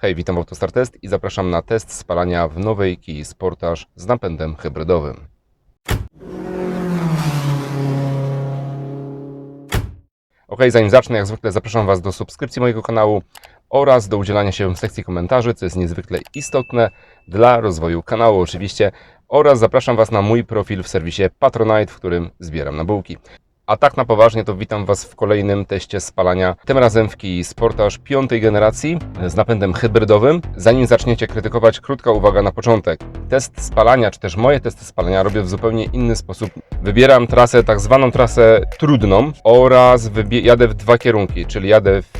Hej, witam w Autostar Test i zapraszam na test spalania w nowej Kii Sportage z napędem hybrydowym. Ok, zanim zacznę, jak zwykle zapraszam Was do subskrypcji mojego kanału oraz do udzielania się w sekcji komentarzy, co jest niezwykle istotne dla rozwoju kanału oczywiście. Oraz zapraszam Was na mój profil w serwisie Patronite, w którym zbieram na bułki. A tak na poważnie to witam Was w kolejnym teście spalania, tym razem w Kii Sportage piątej generacji z napędem hybrydowym. Zanim zaczniecie krytykować, krótka uwaga na początek. Test spalania, czy też moje testy spalania robię w zupełnie inny sposób. Wybieram trasę, tak zwaną trasę trudną oraz jadę w dwa kierunki, czyli jadę w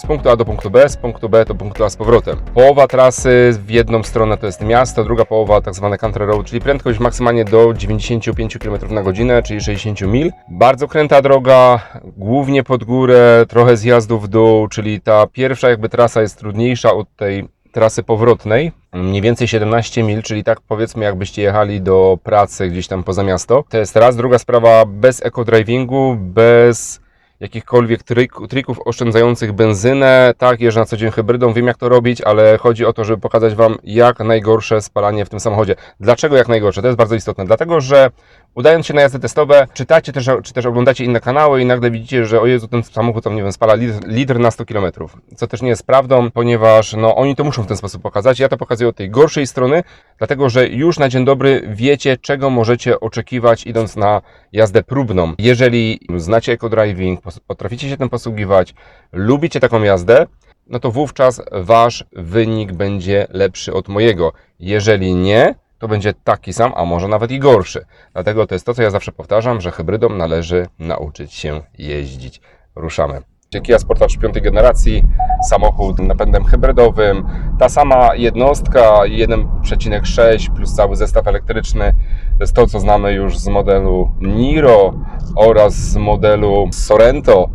z punktu A do punktu B, z punktu B do punktu A z powrotem. Połowa trasy w jedną stronę to jest miasto, druga połowa tak zwane country road, czyli prędkość maksymalnie do 95 km na godzinę, czyli 60 mil. Bardzo kręta droga, głównie pod górę, trochę zjazdów w dół, czyli ta pierwsza jakby trasa jest trudniejsza od tej trasy powrotnej, mniej więcej 17 mil, czyli tak powiedzmy jakbyście jechali do pracy gdzieś tam poza miasto. To jest raz. Druga sprawa, bez eco-drivingu, bez jakichkolwiek trik, trików oszczędzających benzynę. Tak, jeżdżę na co dzień hybrydą, wiem jak to robić, ale chodzi o to, żeby pokazać Wam jak najgorsze spalanie w tym samochodzie. Dlaczego jak najgorsze? To jest bardzo istotne. Dlatego, że udając się na jazdy testowe, czytacie też, czy też oglądacie inne kanały i nagle widzicie, że o Jezu, ten samochód tam, nie wiem, spala litr, litr na 100 km. Co też nie jest prawdą, ponieważ no, oni to muszą w ten sposób pokazać. Ja to pokazuję od tej gorszej strony, dlatego, że już na dzień dobry wiecie, czego możecie oczekiwać idąc na jazdę próbną. Jeżeli znacie eco-driving, potraficie się tym posługiwać, lubicie taką jazdę, no to wówczas wasz wynik będzie lepszy od mojego. Jeżeli nie, to będzie taki sam, a może nawet i gorszy. Dlatego to jest to, co ja zawsze powtarzam, że hybrydom należy nauczyć się jeździć. Ruszamy. Kia Sportage piątej generacji, samochód napędem hybrydowym, ta sama jednostka 1,6 plus cały zestaw elektryczny, to jest to, co znamy już z modelu Niro oraz z modelu Sorento.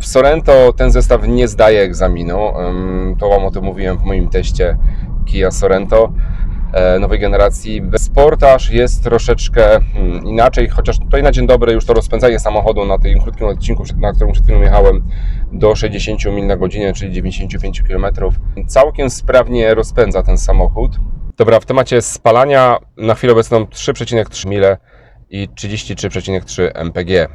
W Sorento ten zestaw nie zdaje egzaminu, to Wam o tym mówiłem w moim teście Kia Sorento nowej generacji. Sportaż jest troszeczkę hmm, inaczej, chociaż tutaj na dzień dobry już to rozpędzanie samochodu na tym krótkim odcinku, na którym przed chwilą jechałem do 60 mil na godzinę, czyli 95 km, całkiem sprawnie rozpędza ten samochód. Dobra, w temacie spalania na chwilę obecną 3,3 mile i 33,3 mpg.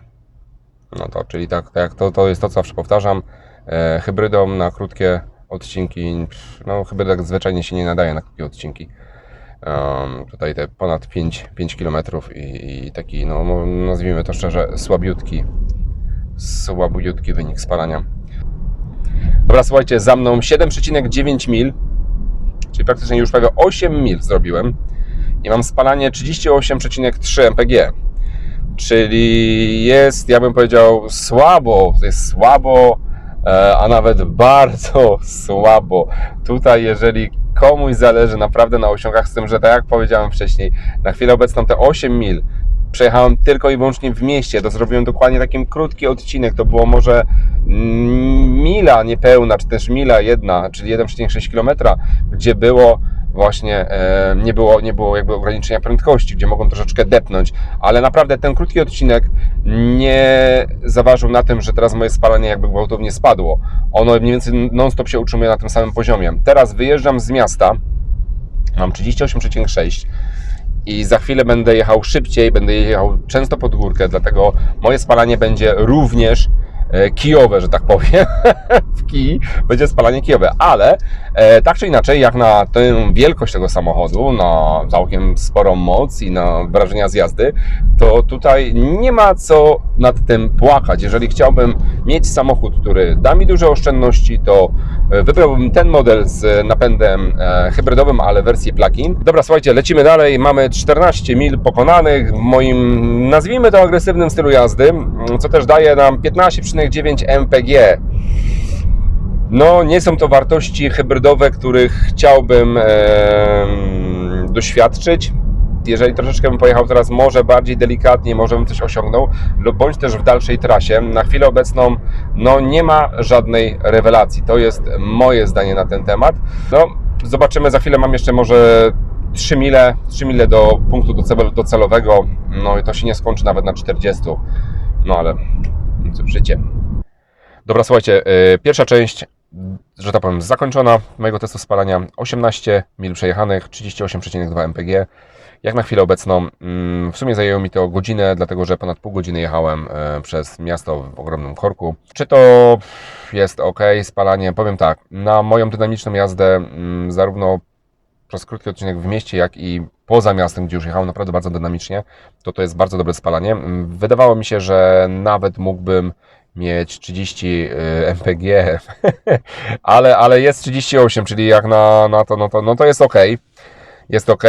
No to, czyli tak, tak to, to jest to, co zawsze powtarzam. E, hybrydą na krótkie odcinki, no hybrydek zwyczajnie się nie nadaje na krótkie odcinki. Tutaj te ponad 5, 5 km i, i taki, no nazwijmy to szczerze, słabiutki, słabiutki wynik spalania. Dobra, słuchajcie, za mną 7,9 mil, czyli praktycznie już prawie 8 mil zrobiłem i mam spalanie 38,3 mpg. Czyli jest, ja bym powiedział, słabo, jest słabo, e, a nawet bardzo słabo. Tutaj, jeżeli komuś zależy naprawdę na osiągach, z tym, że tak jak powiedziałem wcześniej, na chwilę obecną te 8 mil przejechałem tylko i wyłącznie w mieście, to zrobiłem dokładnie taki krótki odcinek, to było może mm, mila niepełna, czy też mila jedna, czyli 1,6 km, gdzie było właśnie, e, nie, było, nie było jakby ograniczenia prędkości, gdzie mogłem troszeczkę depnąć, ale naprawdę ten krótki odcinek nie zaważył na tym, że teraz moje spalanie jakby gwałtownie spadło. Ono mniej więcej non-stop się utrzymuje na tym samym poziomie. Teraz wyjeżdżam z miasta, mam 38,6 i za chwilę będę jechał szybciej, będę jechał często pod górkę, dlatego moje spalanie będzie również kijowe, że tak powiem. w kij będzie spalanie kijowe, ale e, tak czy inaczej, jak na tę wielkość tego samochodu, na całkiem sporą moc i na wrażenia z jazdy, to tutaj nie ma co nad tym płakać. Jeżeli chciałbym mieć samochód, który da mi duże oszczędności, to e, wybrałbym ten model z napędem e, hybrydowym, ale wersję plug-in. Dobra, słuchajcie, lecimy dalej. Mamy 14 mil pokonanych w moim, nazwijmy to agresywnym stylu jazdy, co też daje nam 15,9 mpg. No, nie są to wartości hybrydowe, których chciałbym em, doświadczyć. Jeżeli troszeczkę bym pojechał teraz może bardziej delikatnie, może bym coś osiągnął, lub bądź też w dalszej trasie, na chwilę obecną no, nie ma żadnej rewelacji. To jest moje zdanie na ten temat. No, zobaczymy, za chwilę mam jeszcze może 3 mile, 3 mile do punktu docel- docelowego, no i to się nie skończy nawet na 40. No ale cóż, życie. Dobra, słuchajcie, y, pierwsza część że tak powiem, zakończona mojego testu spalania. 18 mil przejechanych, 38,2 mpg. Jak na chwilę obecną, mm, w sumie zajęło mi to godzinę, dlatego że ponad pół godziny jechałem e, przez miasto w ogromnym korku. Czy to jest ok, spalanie? Powiem tak, na moją dynamiczną jazdę, mm, zarówno przez krótki odcinek w mieście, jak i poza miastem, gdzie już jechałem naprawdę bardzo dynamicznie, to to jest bardzo dobre spalanie. Mm, Wydawało mi się, że nawet mógłbym mieć 30 y, mpg, ale, ale jest 38, czyli jak na, na to, no to, no to jest ok. Jest ok.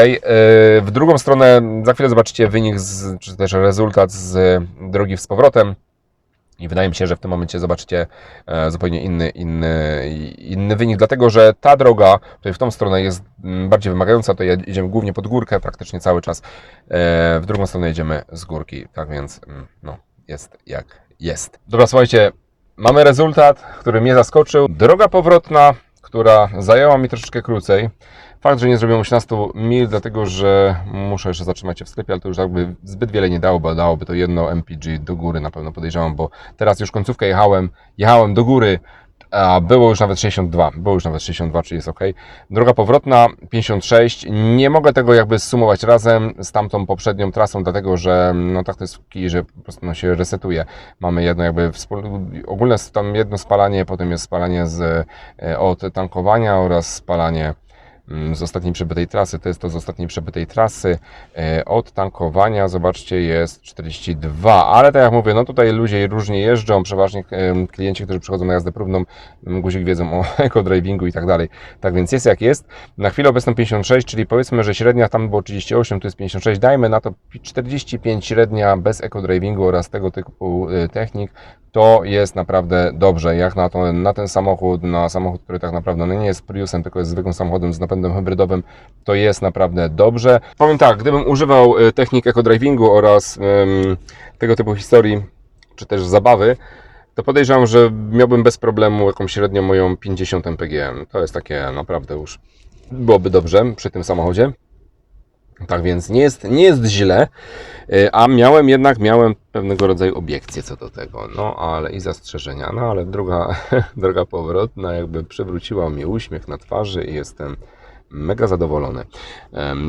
W drugą stronę, za chwilę zobaczycie wynik, z, czy też rezultat z drogi z powrotem. I wydaje mi się, że w tym momencie zobaczycie e, zupełnie inny, inny, inny wynik, dlatego że ta droga tutaj w tą stronę jest mm, bardziej wymagająca, to jedziemy głównie pod górkę praktycznie cały czas. E, W drugą stronę jedziemy z górki, tak więc mm, no, jest jak jest. Dobra, słuchajcie, mamy rezultat, który mnie zaskoczył. Droga powrotna, która zajęła mi troszeczkę krócej. Fakt, że nie zrobiłem 18 mil, dlatego że muszę jeszcze zatrzymać się w sklepie, ale to już jakby zbyt wiele nie dało, bo dałoby to jedno MPG do góry na pewno podejrzewam, bo teraz już końcówkę jechałem, jechałem do góry, a było już nawet 62, było już nawet 62, czyli jest ok. Droga powrotna 56, nie mogę tego jakby sumować razem z tamtą poprzednią trasą, dlatego że no tak to jest kij, że po prostu no, się resetuje. Mamy jedno jakby ogólne tam jedno spalanie, potem jest spalanie z, e, od tankowania oraz spalanie z ostatniej przebytej trasy. To jest to z ostatniej przebytej trasy. E, Od tankowania, zobaczcie, jest 42, ale tak jak mówię, no tutaj ludzie różnie jeżdżą, przeważnie em, klienci, którzy przychodzą na jazdę próbną, m, guzik wiedzą o eco-drivingu i tak dalej. Tak więc jest jak jest. Na chwilę obecną 56, czyli powiedzmy, że średnia tam było 38, tu jest 56, dajmy na to 45 średnia bez eco-drivingu oraz tego typu y, technik, to jest naprawdę dobrze, jak na, to, na ten samochód, na samochód, który tak naprawdę no nie jest Priusem, tylko jest zwykłym samochodem z napędem hybrydowym, to jest naprawdę dobrze. Powiem tak, gdybym używał y, technik eco-drivingu oraz tego typu historii, czy też zabawy, to podejrzewam, że miałbym bez problemu jakąś średnią moją 50 mpg. To jest takie naprawdę już byłoby dobrze przy tym samochodzie. Tak więc nie jest, nie jest źle, Y, a miałem jednak miałem pewnego rodzaju obiekcje co do tego, no ale i zastrzeżenia, no ale druga, droga powrotna jakby przywróciła mi uśmiech na twarzy i jestem mega zadowolony.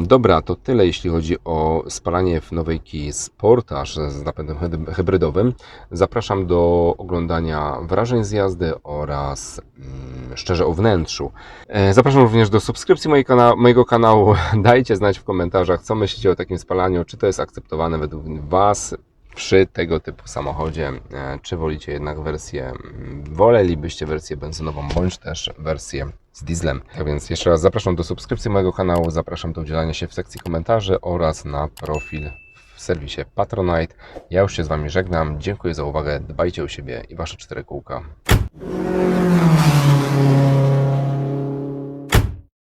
Dobra, to tyle jeśli chodzi o spalanie w nowej Kia Sportage z napędem hybrydowym. Zapraszam do oglądania wrażeń z jazdy oraz mm, szczerze o wnętrzu. E, Zapraszam również do subskrypcji mojego kanału. Dajcie znać w komentarzach, co myślicie o takim spalaniu, czy to jest akceptowane według Was przy tego typu samochodzie, e, czy wolicie jednak wersję, mm, wolelibyście wersję benzynową, bądź też wersję z dieslem. Tak więc jeszcze raz zapraszam do subskrypcji mojego kanału, zapraszam do udzielania się w sekcji komentarzy oraz na profil w serwisie Patronite. Ja już się z Wami żegnam, dziękuję za uwagę, dbajcie o siebie i Wasze cztery kółka.